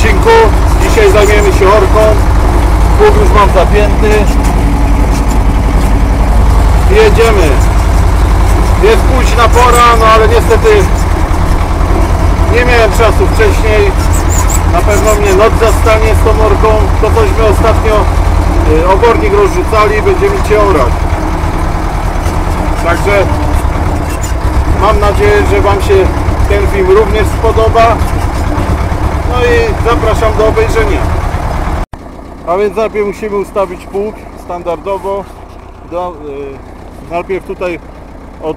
odcinku. Dzisiaj zajmiemy się orką. Pług już mam zapięty. Jedziemy. Jest późna pora, no ale niestety nie miałem czasu wcześniej. Na pewno mnie noc zastanie z tą orką. To cośmy ostatnio y, obornik rozrzucali, będziemy cię orać. Także mam nadzieję, że Wam się ten film również spodoba. No i zapraszam do obejrzenia. A więc najpierw musimy ustawić pług standardowo. Do, y, najpierw tutaj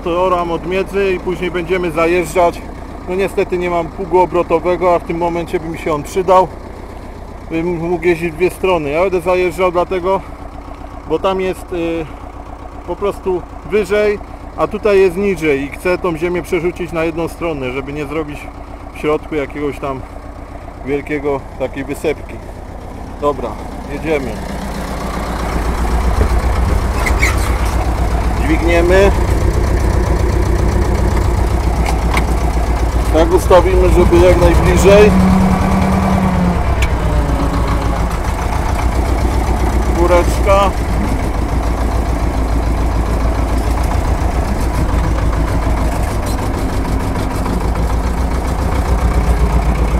oram od miedzy i później będziemy zajeżdżać. No niestety nie mam pługu obrotowego, a w tym momencie by mi się on przydał. Bym mógł jeździć w dwie strony. Ja będę zajeżdżał dlatego, bo tam jest y, po prostu wyżej, a tutaj jest niżej i chcę tą ziemię przerzucić na jedną stronę, żeby nie zrobić w środku jakiegoś tam wielkiego takiej wysepki. Dobra, jedziemy. Dźwigniemy. Tak ustawimy, żeby jak najbliżej. Góreczka.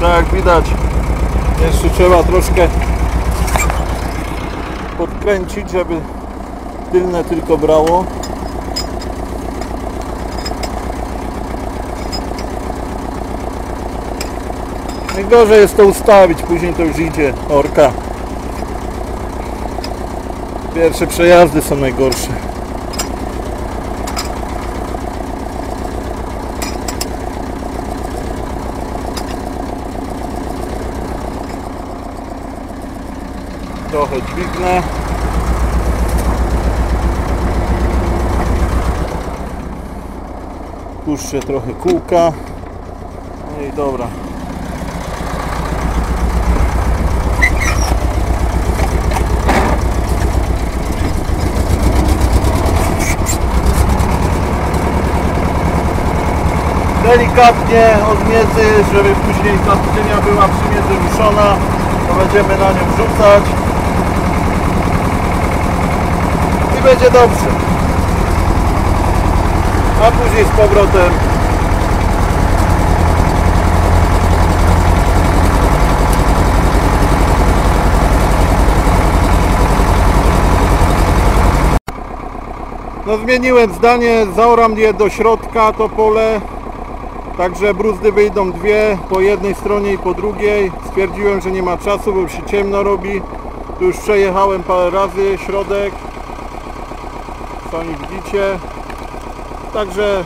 Tak jak widać, jeszcze trzeba troszkę podkręcić, żeby tylne tylko brało. Najgorzej jest to ustawić, później to już idzie orka. Pierwsze przejazdy są najgorsze. Dźwignę. Puszczę trochę kółka. No i dobra. delikatnie od żeby później ta ziemia była przy miedzy ruszona to będziemy na nią rzucać i będzie dobrze a później z powrotem no zmieniłem zdanie, zaoram je do środka to pole Także bruzdy wyjdą dwie, po jednej stronie i po drugiej. Stwierdziłem, że nie ma czasu, bo już się ciemno robi. Tu już przejechałem parę razy środek. Sami widzicie. Także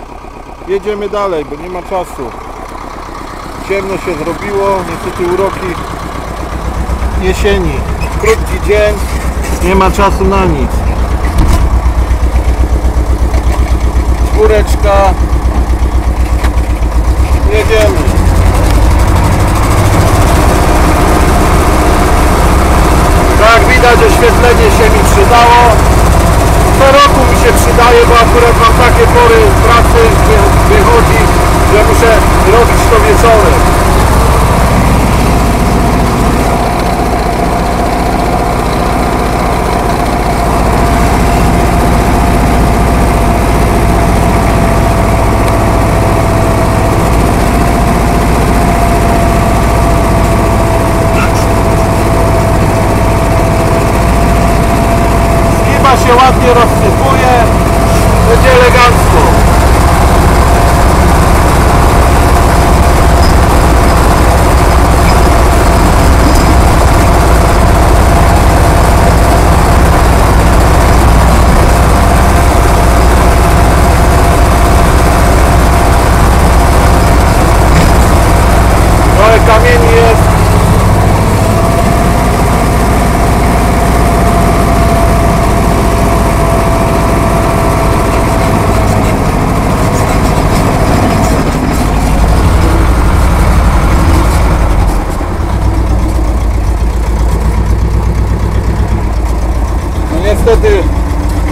jedziemy dalej, bo nie ma czasu. Ciemno się zrobiło, niestety uroki jesieni. Krótki dzień, nie ma czasu na nic. Czwóreczka, jedziemy. Tak widać oświetlenie się mi przydało. Co roku mi się przydaje, bo akurat mam takie pory pracy wychodzi, że muszę robić to wieczorem.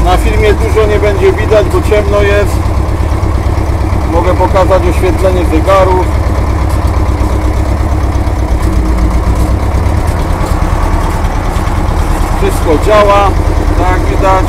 Na filmie dużo nie będzie widać, bo ciemno jest. Mogę pokazać oświetlenie zegarów. Wszystko działa, tak widać.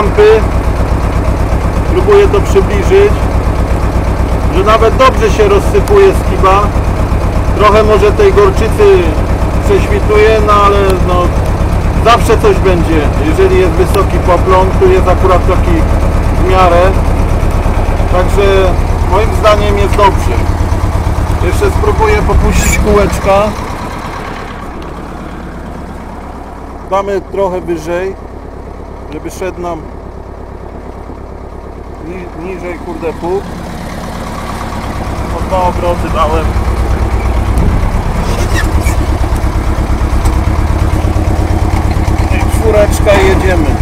Lampy. Próbuję to przybliżyć. Że nawet dobrze się rozsypuje skiba. Trochę może tej gorczycy prześwituje, no ale no, zawsze coś będzie. Jeżeli jest wysoki poplon, tu jest akurat taki w miarę. Także moim zdaniem jest dobrze. Jeszcze spróbuję popuścić kółeczka. Damy trochę wyżej, żeby szedł nam ni- niżej kurde pół. O dwa obroty dałem. Czwóreczka jedziemy.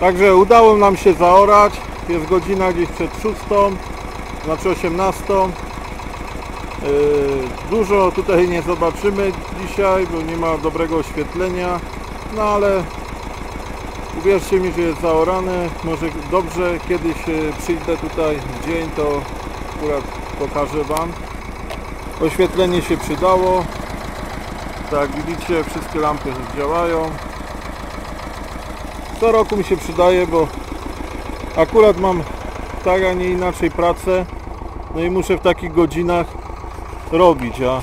Także udało nam się zaorać. Jest godzina gdzieś przed 6, znaczy 18. Yy, Dużo tutaj nie zobaczymy dzisiaj, bo nie ma dobrego oświetlenia. No ale uwierzcie mi, że jest zaorane. Może dobrze kiedyś e, przyjdę tutaj w dzień, to akurat pokażę Wam. Oświetlenie się przydało. Tak widzicie, wszystkie lampy działają. Co roku mi się przydaje, bo akurat mam tak, a nie inaczej pracę. No i muszę w takich godzinach robić, a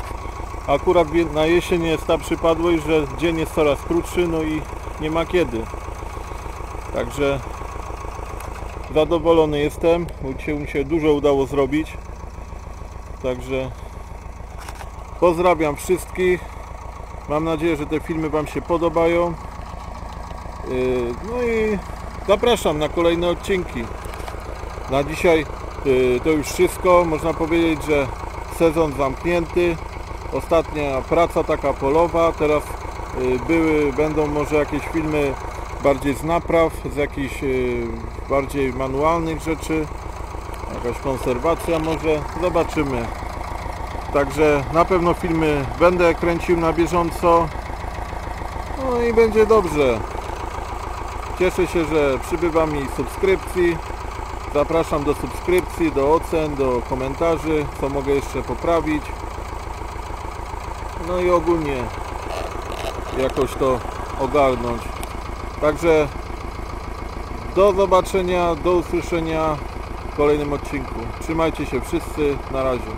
akurat na jesień jest ta przypadłość, że dzień jest coraz krótszy, no i nie ma kiedy. Także zadowolony jestem, mi się dużo udało zrobić. Także pozdrawiam wszystkich. Mam nadzieję, że te filmy Wam się podobają. Yy, No i zapraszam na kolejne odcinki. Na dzisiaj yy, to już wszystko. Można powiedzieć, że sezon zamknięty. Ostatnia praca taka polowa. Teraz yy, były, będą może jakieś filmy bardziej z napraw, z jakichś bardziej manualnych rzeczy. Jakaś konserwacja może. Zobaczymy. Także na pewno filmy będę kręcił na bieżąco. No i będzie dobrze. Cieszę się, że przybywa mi subskrypcji. Zapraszam do subskrypcji, do ocen, do komentarzy, co mogę jeszcze poprawić. No i ogólnie jakoś to ogarnąć. Także do zobaczenia, do usłyszenia w kolejnym odcinku. Trzymajcie się wszyscy, na razie.